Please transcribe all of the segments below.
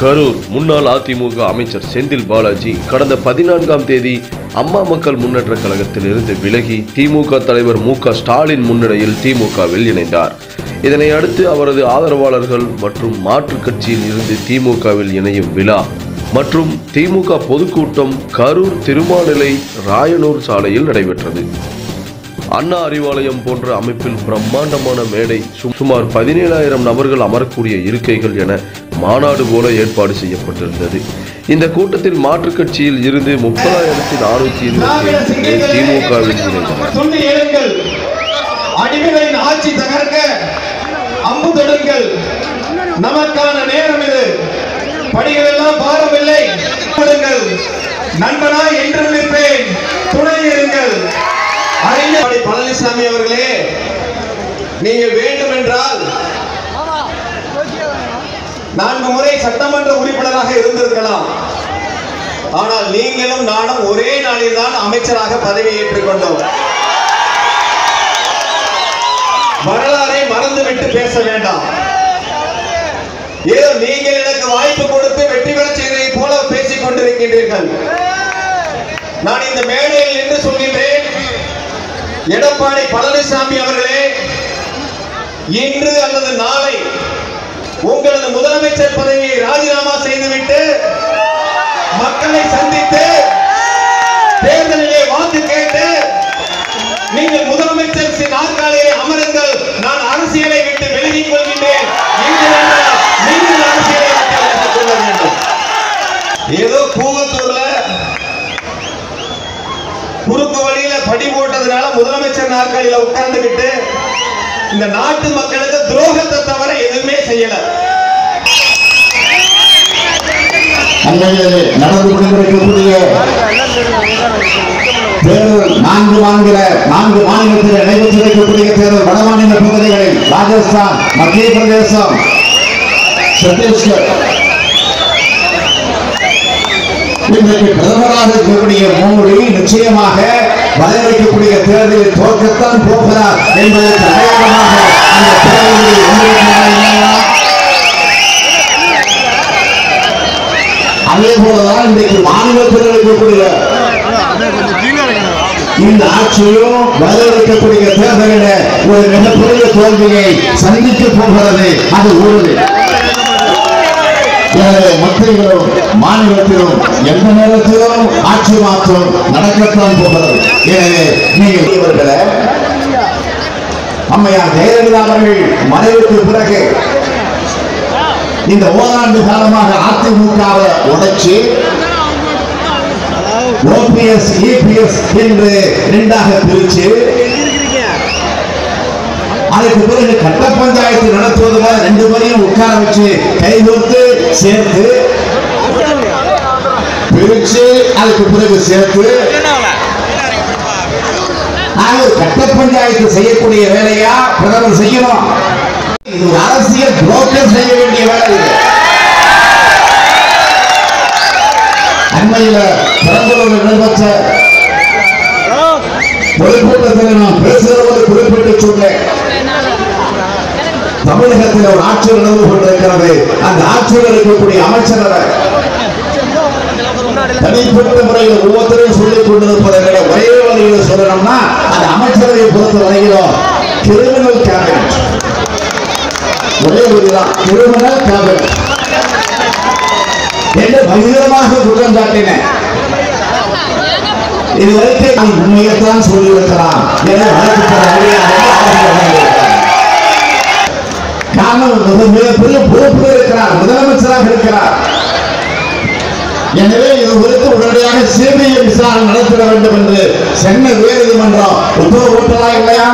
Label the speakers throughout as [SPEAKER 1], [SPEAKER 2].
[SPEAKER 1] கரூர் முன்னாள் அதிமுக அமைச்சர் செந்தில் பாலாஜி கடந்த பதினான்காம் தேதி அம்மா மக்கள் முன்னேற்ற கழகத்தில் இருந்து விலகி திமுக தலைவர் மு க ஸ்டாலின் முன்னிலையில் திமுகவில் இணைந்தார். இதனை அடுத்து அவரது ஆதரவாளர்கள் மற்றும் மாற்றுக் கட்சியில் இருந்து திமுகவில் இணையும் விழா மற்றும் திமுக பொதுக்கூட்டம் கரூர் திருமாநிலை ராயனூர் சாலையில் நடைபெற்றது. அண்ணா அறிவாலயம் போன்ற அமைப்பில் பிரம்மாண்டமான மேடை சு- சுமார் பதினேழாயிரம் நபர்கள் அமரக்கூடிய இருக்கைகள் என மாநாடு போல ஏற்பாடு செய்யப்பட்டிருந்தது. இந்த கூட்டத்தில் மாற்றுக் கட்சியில் இருந்து முப்பதாயிரத்தி நானூற்றி இருபத்தி திமுகவில்
[SPEAKER 2] அடிமைகளின் ஆட்சி தகர்க்க அம்பு தொடுங்கள். நமக்கான நேரம் இது. பாரமில்லை. நண்பனாய் என்று நிற்பேன். துணை இருங்கள். அறிஞர் பழனிசாமி அவர்களே நீங்கள் வேண்டும் என்றால் நான்கு முறை சட்டமன்ற உறுப்பினராக இருந்திருக்கலாம். ஆனால் நீங்களும் நானும் ஒரே நாளில் தான் அமைச்சராக பதவி ஏற்றுக்கொண்டோம். வரலாறை மறந்துவிட்டு பேச வேண்டாம். ஏதோ நீங்கள் எனக்கு வாய்ப்பு கொடுத்து வெற்றி பெற செய்ததை போல பேசிக் கொண்டிருக்கின்றீர்கள். நான் இந்த மேடையில் என்று சொல்கின்றேன். எடப்பாடி பழனிசாமி அவர்களே இன்று அல்லது நாளை உங்களது முதலமைச்சர் பதவியை ராஜினாமா செய்துவிட்டு மக்களை சந்தித்து தேர்தலிலே வாக்கு கேட்டு நீங்கள் முதலமைச்சர் சி- நாற்காலியை அமருங்கள். நான் அரசியலை விட்டு விலகிக் கொள்கின்றேன். நீங்கள் அரசியலை விட்டு வேண்டும். ஏதோ கூவத்தூர்ல குறுக்கு வழியில படி போட்டதுனால முதலமைச்சர் நாற்காலியில உட்கார்ந்துகிட்டு இந்த நாட்டு மக்களுக்கு துரோகத்தை தவிர எதுவுமே செய்யல.
[SPEAKER 3] நடந்து கொண்டிருக்கக்கூடிய தேர்தல் நான்கு மாநில நான்கு மாநிலத்தில் நடைபெற்றிருக்கக்கூடிய தேர்தல் வடமாநில பகுதிகளில் ராஜஸ்தான் மத்திய பிரதேசம் சத்தீஸ்கர். இன்றைக்கு பிரதமராக இருக்கக்கூடிய மோடி நிச்சயமாக வரவேற்கக்கூடிய தேர்தலில் தோற்கத்தான் போகிறார் என்பதற்கு அடையாளமாக அந்த தேர்தலில் அதே போலதான் இன்றைக்கு மாநில இருக்கக்கூடிய இந்த ஆட்சியும் வரவேற்கக்கூடிய தேர்தலில் ஒரு மிகப்பெரிய தோல்வியை சந்திக்க போகிறது. அது உறுதி எனவே மத்தியிலும் மாநிலத்திலும் எந்த நேரத்திலும் ஆட்சி மாற்றம் நடக்கத்தான் போகிறது. எனவே நீங்கள் அம்மையார் ஜெயலலிதா அவர்கள் மறைவுக்கு பிறகு இந்த ஓராண்டு காலமாக அதிமுகவை உடைச்சு ஓபிஎஸ் இபிஎஸ் என்று இரண்டாக பிரிச்சு அதுக்கு பிறகு கட்ட பஞ்சாயத்து நடத்துவதில் ரெண்டு பேரையும் உட்கார வச்சு கைகோர்த்து சேர்த்து பிரிச்சு அதுக்கு பிறகு சேர்த்து கட்ட பஞ்சாயத்து செய்யக்கூடிய வேலையா பிரதமர் செய்யணும். இது அரசியல் புரோக்கர் செய்ய வேண்டிய வேலை இது. அண்மையில பிறந்தவர்கள் நடைபெற்ற பொதுக்கூட்டத்தில் நான் பேசுகிறபோது குறிப்பிட்டு சொன்னேன் தமிழகத்தில் ஒரு ஆட்சி நடந்து கொண்டிருக்கிறது. அந்த ஆட்சியில் இருக்கக்கூடிய அமைச்சரவை தனிப்பட்ட முறையில் ஒவ்வொருத்தரையும் சொல்லிக் கொண்டிருப்பதை விட ஒரே வழியில் சொல்லணும்னா அந்த அமைச்சரவை பொறுத்த வரையிலும் கிரிமினல் கேபினட் ஒரே வழிதான் கிரிமினல் கேபினட் என்று பகிரமாக குற்றம் சாட்டினேன். இதுவரைக்கும் நான் உண்மையைத்தான் சொல்லியிருக்கிறான். என வழக்கு காரணம் மிகப்பெரிய பொறுப்பில் இருக்கிறார் முதலமைச்சராக இருக்கிறார். எனவே இது குறித்து உடனடியாக சிபிஐ விசாரணை நடத்திட வேண்டும் என்று சென்னை உயர்நீதிமன்றம் உத்தரவு போட்டதா இல்லையா?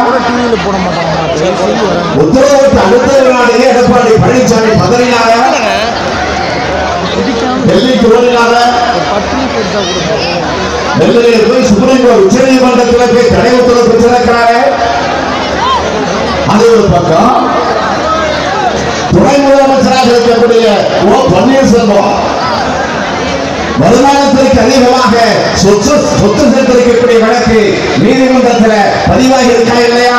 [SPEAKER 3] உத்தரவு அடுத்த நாளிலே எடப்பாடி பழனிசாமி பதறினாரா? டெல்லிக்கு ஓடினாரா டெல்லியில் போய் சுப்ரீம் கோர்ட் உச்ச நீதிமன்றத்தில் போய் தடை உத்தரவு பெற்றிருக்கிறாரே. அது ஒரு பக்கம். ஓ பன்னீர்செல்வம் வருமானத்திற்கு அதிகமாக சொத்து சொத்து சேர்த்திருக்கக்கூடிய வழக்கு நீதிமன்றத்தில் பதிவாகி இருக்கா இல்லையா?